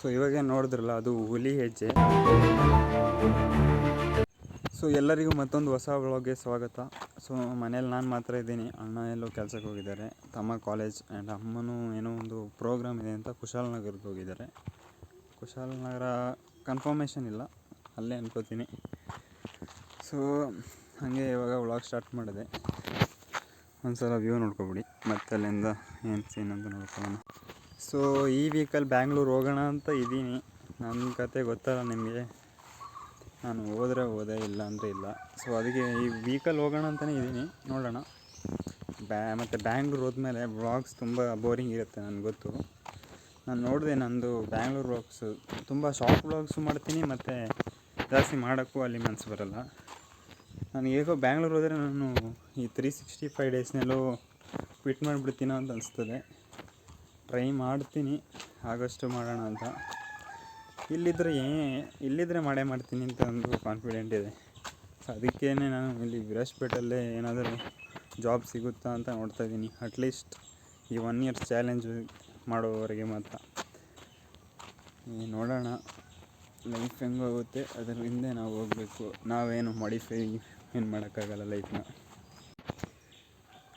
So ಇವಾಗ ನೋಡಿದ್ರಲ್ಲ, ಅದು ಹುಲಿ ಹೆಜ್ಜೆ. ಸೊ ಎಲ್ಲರಿಗೂ ಮತ್ತೊಂದು ಹೊಸ ವ್ಲಾಗ್ಗೆ ಸ್ವಾಗತ. ಸೊ ಮನೇಲಿ ನಾನು ಮಾತ್ರ ಇದ್ದೀನಿ. ಅಣ್ಣ ಎಲ್ಲೋ ಕೆಲಸಕ್ಕೆ ಹೋಗಿದ್ದಾರೆ. ತಮ್ಮ ಕಾಲೇಜ್ ಆ್ಯಂಡ್ ಅಮ್ಮನೂ ಏನೋ ಒಂದು ಪ್ರೋಗ್ರಾಮ್ ಇದೆ ಅಂತ ಕುಶಾಲನಗರ್ಗೆ ಹೋಗಿದ್ದಾರೆ. ಕುಶಾಲನಗರ ಕನ್ಫರ್ಮೇಷನ್ ಇಲ್ಲ. ಅಲ್ಲೇ ಅನ್ಕೋತೀನಿ. ಸೊ ಹಾಗೆ ಇವಾಗ ವ್ಲಾಗ್ ಸ್ಟಾರ್ಟ್ ಮಾಡಿದೆ. ಒಂದ್ಸಲ ವ್ಯೂ ನೋಡ್ಕೊಬಿಡಿ. ಮತ್ತೆ ಅಲ್ಲಿಂದ ಏನು ಸೀನ್ ಅಂತ ನೋಡ್ಕೊಳ್ಳೋಣ. ಸೊ ಈ ವೀಕಲ್ಲಿ ಬ್ಯಾಂಗ್ಳೂರ್ ಹೋಗೋಣ ಅಂತ ಇದ್ದೀನಿ. ನನ್ನ ಕತೆ ಗೊತ್ತಲ್ಲ ನಿಮಗೆ. ನಾನು ಹೋದರೆ ಹೋದೆ ಇಲ್ಲ ಅಂದರೆ ಇಲ್ಲ. ಸೊ ಅದಕ್ಕೆ ಈ ವೀಕಲ್ಲಿ ಹೋಗೋಣ ಅಂತಲೇ ಇದ್ದೀನಿ. ನೋಡೋಣ. ಬ್ಯಾ ಮತ್ತು ಬ್ಯಾಂಗ್ಳೂರು ಹೋದ್ಮೇಲೆ ವ್ಲಾಗ್ಸ್ ತುಂಬ ಬೋರಿಂಗ್ ಇರುತ್ತೆ ನನಗೆ ಗೊತ್ತು. ನಾನು ನೋಡಿದೆ ನಂದು ಬ್ಯಾಂಗ್ಳೂರು ವ್ಲಾಗ್ಸು ತುಂಬ ಶಾರ್ಟ್ ವ್ಲಾಗ್ಸು ಮಾಡ್ತೀನಿ, ಮತ್ತು ಜಾಸ್ತಿ ಮಾಡೋಕ್ಕೂ ಅಲ್ಲಿ ಮನಸ್ಸು ಬರಲ್ಲ. ನಾನು ಹೇಗೋ ಬ್ಯಾಂಗ್ಳೂರ್ ಹೋದರೆ ನಾನು ಈ ತ್ರೀ ಸಿಕ್ಸ್ಟಿ ಫೈವ್ ಡೇಸ್ನಲ್ಲೂ ಕ್ವಿಟ್ ಮಾಡಿಬಿಡ್ತೀನೋ ಅಂತ ಅನಿಸ್ತದೆ. ಟ್ರೈ ಮಾಡ್ತೀನಿ. ಆಗೋಷ್ಟು ಮಾಡೋಣ ಅಂತ. ಇಲ್ಲಿದ್ದರೆ ಏ ಇಲ್ಲಿದ್ದರೆ ಮಾಡೇ ಮಾಡ್ತೀನಿ ಅಂತ ಒಂದು ಕಾನ್ಫಿಡೆಂಟ್ ಇದೆ. ಸೊ ಅದಕ್ಕೇ ನಾನು ಇಲ್ಲಿ ವಿರಾಜ್ಪೇಟಲ್ಲೇ ಏನಾದರೂ ಜಾಬ್ ಸಿಗುತ್ತಾ ಅಂತ ನೋಡ್ತಾ ಇದ್ದೀನಿ. ಅಟ್ಲೀಸ್ಟ್ ಈ ಒನ್ ಇಯರ್ ಚಾಲೆಂಜ್ ಮಾಡೋವರೆಗೆ ಮಾತ್ರ. ನೋಡೋಣ. ಲೈಫ್ ಹೆಂಗೋಗುತ್ತೆ ಅದರ ಹಿಂದೆ ನಾವು ಹೋಗಬೇಕು. ನಾವೇನು ಮಾಡಿಫೈ ಏನು ಮಾಡೋಕ್ಕಾಗಲ್ಲ ಲೈಫ್ನ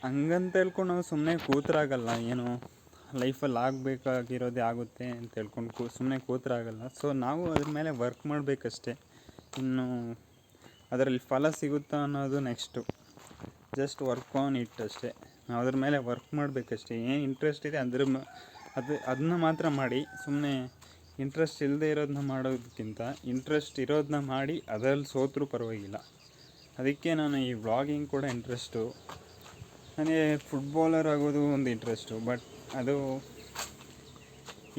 ಹಂಗಂತ ಹೇಳ್ಕೊಂಡು ನಾವು ಸುಮ್ಮನೆ ಕೂತ್ರಾಗಲ್ಲ, ಏನು ಲೈಫಲ್ಲಿ ಆಗಬೇಕಾಗಿರೋದೇ ಆಗುತ್ತೆ ಅಂತ ಹೇಳ್ಕೊಂಡು ಕೂ ಸುಮ್ಮನೆ ಕೂತ್ರಾಗಲ್ಲ. ಸೊ ನಾವು ಅದ್ರ ಮೇಲೆ ವರ್ಕ್ ಮಾಡಬೇಕಷ್ಟೆ. ಇನ್ನು ಅದರಲ್ಲಿ ಫಲ ಸಿಗುತ್ತಾ ಅನ್ನೋದು next just work on it ಅಷ್ಟೇ. ನಾವು ಅದ್ರ ಮೇಲೆ ವರ್ಕ್ ಮಾಡಬೇಕಷ್ಟೇ. ಏನು ಇಂಟ್ರೆಸ್ಟ್ ಇದೆ ಅದ್ರ ಅದು ಅದನ್ನ ಮಾತ್ರ ಮಾಡಿ ಸುಮ್ಮನೆ ಇಂಟ್ರೆಸ್ಟ್ ಇಲ್ಲದೆ ಇರೋದನ್ನ ಮಾಡೋದಕ್ಕಿಂತ ಇಂಟ್ರೆಸ್ಟ್ ಇರೋದನ್ನ ಮಾಡಿ, ಅದರಲ್ಲಿ ಸೋತ್ರೂ ಪರವಾಗಿಲ್ಲ. ಅದಕ್ಕೆ ನಾನು ಈ ವ್ಲಾಗಿಂಗ್ ಕೂಡ ಇಂಟ್ರೆಸ್ಟು ನನಗೆ ಫುಟ್ಬಾಲರ್ ಆಗೋದು ಒಂದು ಇಂಟ್ರೆಸ್ಟು ಬಟ್ ಅದು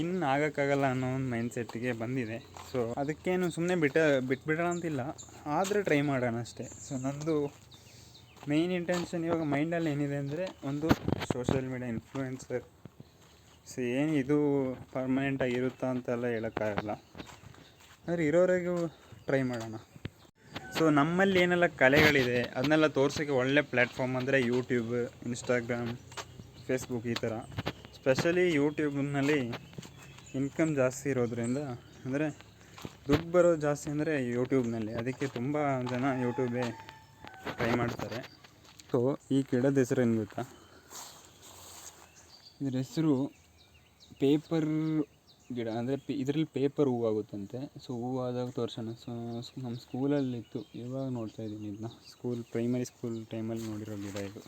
ಇನ್ನು ಆಗೋಕ್ಕಾಗಲ್ಲ ಅನ್ನೋ ಒಂದು ಮೈಂಡ್ ಸೆಟ್ಟಿಗೆ ಬಂದಿದೆ. ಸೊ ಅದಕ್ಕೇನು ಸುಮ್ಮನೆ ಬಿಟ್ಟ, ಬಿಟ್ಬಿಡೋಣ ಅಂತಿಲ್ಲ. ಆದರೆ ಟ್ರೈ ಮಾಡೋಣ ಅಷ್ಟೇ. ಸೊ ನಂದು ಮೇಯ್ನ್ ಇಂಟೆನ್ಷನ್ ಇವಾಗ ಮೈಂಡಲ್ಲಿ ಏನಿದೆ ಅಂದರೆ ಒಂದು ಸೋಷಿಯಲ್ ಮೀಡಿಯಾ ಇನ್ಫ್ಲೂಯೆನ್ಸರ್ ಸೊ ಏನು ಇದು ಪರ್ಮನೆಂಟಾಗಿ ಇರುತ್ತಾ ಅಂತೆಲ್ಲ ಹೇಳೋಕ್ಕಾಗಲ್ಲ. ಆದರೆ ಇರೋವರೆಗೂ ಟ್ರೈ ಮಾಡೋಣ. ಸೊ ನಮ್ಮಲ್ಲಿ ಏನೆಲ್ಲ ಕಲೆಗಳಿದೆ, ಅದನ್ನೆಲ್ಲ ತೋರ್ಸೋಕ್ಕೆ ಒಳ್ಳೆ ಪ್ಲ್ಯಾಟ್ಫಾರ್ಮ್ ಅಂದರೆ ಯೂಟ್ಯೂಬ್ ಇನ್ಸ್ಟಾಗ್ರಾಮ್ ಫೇಸ್ಬುಕ್ ಈ ಥರ. ಸ್ಪೆಷಲಿ ಯೂಟ್ಯೂಬ್ನಲ್ಲಿ ಇನ್ಕಮ್ ಜಾಸ್ತಿ ಇರೋದ್ರಿಂದ, ಅಂದರೆ ದುಡ್ಡು ಬರೋದು ಜಾಸ್ತಿ ಅಂದರೆ ಯೂಟ್ಯೂಬ್ನಲ್ಲಿ ಅದಕ್ಕೆ ತುಂಬ ಜನ ಯೂಟ್ಯೂಬೇ ಟ್ರೈ ಮಾಡ್ತಾರೆ. ಸೊ ಈ ಗಿಡದ ಹೆಸರು ಏನು ಗೊತ್ತಾ? ಇದ್ರ ಹೆಸರು ಪೇಪರ್ ಗಿಡ ಅಂದರೆ ಪಿ, ಇದರಲ್ಲಿ ಪೇಪರ್ ಹೂವಾಗುತ್ತಂತೆ. ಸೊ ಹೂವಾದಾಗ ತೋರಿಸೋಣ. ಸೊ ನಮ್ಮ ಸ್ಕೂಲಲ್ಲಿತ್ತು ಇವಾಗ ನೋಡ್ತಾ ಇದ್ದೀನಿ ಇದನ್ನ ಸ್ಕೂಲ್ ಪ್ರೈಮರಿ ಸ್ಕೂಲ್ ಟೈಮಲ್ಲಿ ನೋಡಿರೋ ಗಿಡ ಇದು.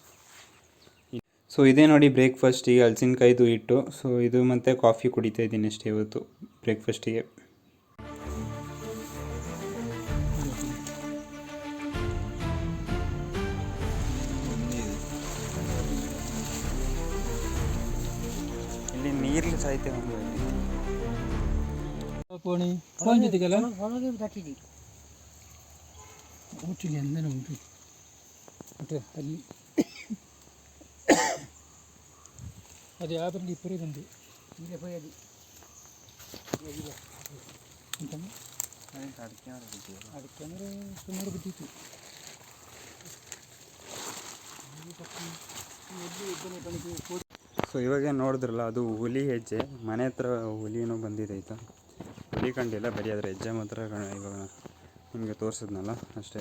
ಸೊ ಇದೇ ನೋಡಿ ಬ್ರೇಕ್ಫಾಸ್ಟಿಗೆ ಹಲಸಿನಕಾಯ್ದು ಇಟ್ಟು ಸೊ ಇದು ಮತ್ತು ಕಾಫಿ ಕುಡಿತಾ ಇದ್ದೀನಿ ಅಷ್ಟೇ ಇವತ್ತು ಬ್ರೇಕ್ಫಾಸ್ಟಿಗೆ ಇಲ್ಲಿ ನೀರಲ್ಲಿ ಸಾಯ್ತೇವೆ ಒಂದು ಪೋಣಿ? ಪೋಣಿ ಜೊತೆಗೆಲ್ಲ? ಹೊರಗೆ ಉಂಟು. ಮತ್ತೆ ಅಲ್ಲಿ ಅದು ಯಾವ್ದ್ರಲ್ಲಿ ಇಬ್ಬರೇ ಬಂದು ಈಗ ಪೋಯದು ಅಂತಂದ್ರೆ ಅದಕ್ಕೆ ಅಂದರೆ ಸುಮಾರು ಬಿದ್ದಿತ್ತು. ಸೊ ಇವಾಗ ನೋಡಿದ್ರಲ್ಲ ಅದು ಹುಲಿ ಹೆಜ್ಜೆ. ಮನೆ ಹತ್ರ ಹುಲಿನೂ ಬಂದಿದೆ ಆಯ್ತಾ? ಕಂಡಿಲ್ಲ ಬರೀ ಅದರ ಹೆಜ್ಜೆ ಮಾತ್ರ ನಮಗೆ ಇವಾಗ ನಿಮಗೆ ತೋರಿಸಿದ್ನಲ್ಲ ಅಷ್ಟೇ.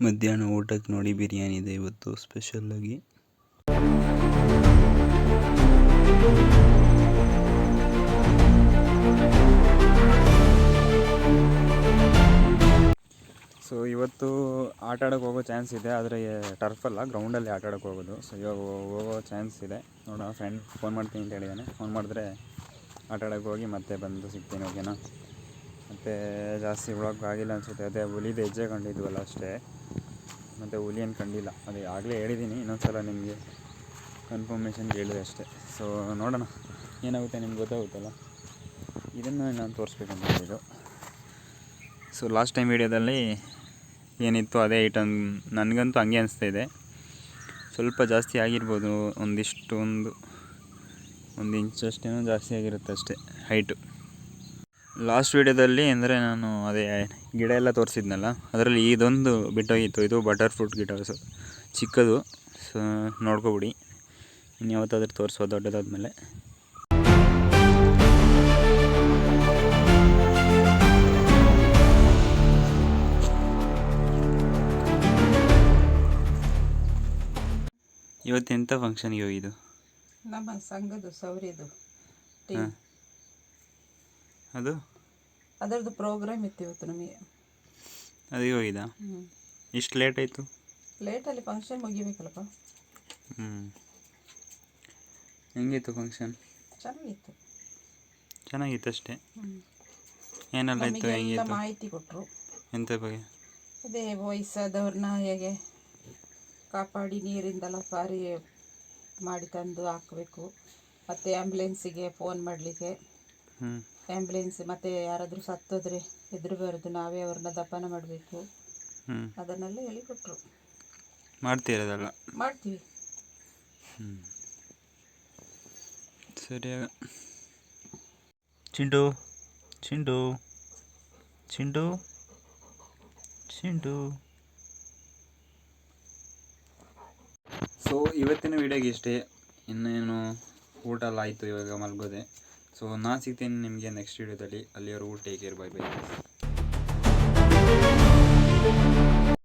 ಮಧ್ಯಾಹ್ನ ಊಟಕ್ಕೆ ನೋಡಿ ಬಿರಿಯಾನಿ ಇದೆ ಇವತ್ತು ಸ್ಪೆಷಲ್ಲಾಗಿ ಸೊ ಇವತ್ತು ಆಟ ಆಡೋಕೆ ಹೋಗೋ ಚಾನ್ಸ್ ಇದೆ ಆದರೆ ಟರ್ಫಲ್ಲ ಗ್ರೌಂಡಲ್ಲಿ ಆಟ ಹೋಗೋದು. ಸೊ ಇವಾಗ ಹೋಗೋ ಚಾನ್ಸ್ ಇದೆ. ನೋಡೋಣ ಫ್ರೆಂಡ್ ಫೋನ್ ಮಾಡ್ತೀನಿ ಅಂತ ಹೇಳಿದ್ದಾನೆ ಫೋನ್ ಮಾಡಿದ್ರೆ ಆಟ ಹೋಗಿ ಮತ್ತೆ ಬಂದು ಸಿಗ್ತೀನಿ ಓಕೆನಾ ಮತ್ತು ಜಾಸ್ತಿ ಆಗಿಲ್ಲ ಅನಿಸುತ್ತೆ. ಅದೇ ಹುಲಿದು ಹೆಜ್ಜೆ ಕಂಡಿದ್ವಲ್ಲ ಅಷ್ಟೇ. ಮತ್ತು ಏನು ಕಂಡಿಲ್ಲ. ಅದೇ ಆಗಲೇ ಹೇಳಿದ್ದೀನಿ ಇನ್ನೊಂದು ಸಲ ನಿಮಗೆ ಕನ್ಫರ್ಮೇಷನ್ ಕೇಳಿದೆ ಅಷ್ಟೇ. ಸೊ ನೋಡೋಣ. ಏನಾಗುತ್ತೆ ನಿಮ್ಗೆ ಗೊತ್ತಾಗುತ್ತಲ್ಲ? ಇದನ್ನು ನಾನು ತೋರಿಸ್ಬೇಕಂತ ಹೇಳಿದ್ದು ಸೊ ಲಾಸ್ಟ್ ಟೈಮ್ ವೀಡಿಯೋದಲ್ಲಿ ಏನಿತ್ತು ಅದೇ ಐಟಮ್ ನನಗಂತೂ ಹಂಗೆ ಅನಿಸ್ತಾ ಇದೆ. ಸ್ವಲ್ಪ ಜಾಸ್ತಿ ಆಗಿರ್ಬೋದು ಒಂದಿಷ್ಟು ಒಂದು ಒಂದು ಇಂಚಷ್ಟೇನೋ ಜಾಸ್ತಿ ಆಗಿರುತ್ತೆ ಅಷ್ಟೇ ಹೈಟು ಲಾಸ್ಟ್ ವೀಡಿಯೋದಲ್ಲಿ ಅಂದರೆ ನಾನು ಅದೇ ಗಿಡ ಎಲ್ಲ ತೋರಿಸಿದ್ನಲ್ಲ, ಅದರಲ್ಲಿ ಇದೊಂದು ಬಿಟ್ಟೋಗಿತ್ತು, ಇದು ಬಟರ್ ಫ್ರೂಟ್ ಗಿಡ ಸೊ ಚಿಕ್ಕದು, ಸೊ ನೋಡ್ಕೊಬಿಡಿ. ಇನ್ನು ಯಾವತ್ತಾದ್ರೂ ತೋರಿಸೋ ದೊಡ್ಡದಾದ್ಮೇಲೆ. ಮೇಲೆ ಎಂಥ ಫಂಕ್ಷನ್ಗೆ ಹೋಗಿದ್ದು? ನಮ್ಮ ಸಂಘದ ಸೌರಿದು ಹಾ. ಅದು? ಅದರದ್ದು ಪ್ರೋಗ್ರಾಮ್ ಇತ್ತು ಇವತ್ತು ನಮಗೆ. ಅದಕ್ಕೆ ಹೋಗಿದ ಇಷ್ಟು ಲೇಟ್ ಆಯಿತು? ಲೇಟಲ್ಲಿ ಫಂಕ್ಷನ್ ಮುಗಿಬೇಕಲ್ಲಪ್ಪ. ಹ್ಞೂ ಹೆಂಗಿತ್ತು ಫಂಕ್ಷನ್ ಚೆನ್ನಾಗಿತ್ತು. ಚೆನ್ನಾಗಿತ್ತು ಅಷ್ಟೇ. ಏನೆಲ್ಲ ಇತ್ತು ಎಲ್ಲ ಹೆಂಗಿತ್ತು? ಮಾಹಿತಿ ಕೊಟ್ಟರು ಎಂಥ ಬಗ್ಗೆ? ಅದೇ ವಯಸ್ಸಾದವ್ರನ್ನ ಹೇಗೆ ಕಾಪಾಡಿ ನೀರಿಂದೆಲ್ಲ ಪಾರಿ ಮಾಡಿ ತಂದು ಹಾಕಬೇಕು. ಮತ್ತು ಆ್ಯಂಬುಲೆನ್ಸಿಗೆ ಫೋನ್ ಮಾಡಲಿಕ್ಕೆ. ಆ್ಯಂಬುಲೆನ್ಸ್ ಮತ್ತು ಯಾರಾದರೂ ಸತ್ತೋದ್ರೆ ಹೆದರಬಾರ್ದು ನಾವೇ ಅವ್ರನ್ನ ದಫನ ಮಾಡಬೇಕು. ಅದನ್ನೆಲ್ಲ ಹೇಳಿಕೊಟ್ರು ಮಾಡ್ತೀರದಲ್ಲ ಮಾಡ್ತೀವಿ. ಸರಿ ಚಿಂಡು ಚಿಂಡು ಚಿಂಡು ಚಿಂಟು. ಸೊ ಇವತ್ತಿನ ವಿಡಿಯೋಗೆ ಇಷ್ಟೇ. ಇನ್ನೇನು ಊಟ ಎಲ್ಲ ಆಯಿತು ಇವಾಗ ಮಲ್ಗೋದೆ. ಸೊ ನಾನು ಸಿಗ್ತೀನಿ ನಿಮಗೆ ನೆಕ್ಸ್ಟ್ ವಿಡಿಯೋದಲ್ಲಿ ಅಲ್ಲಿಯವರು ಊಟ ಹೇಗೆ ಬೈ ಬೈ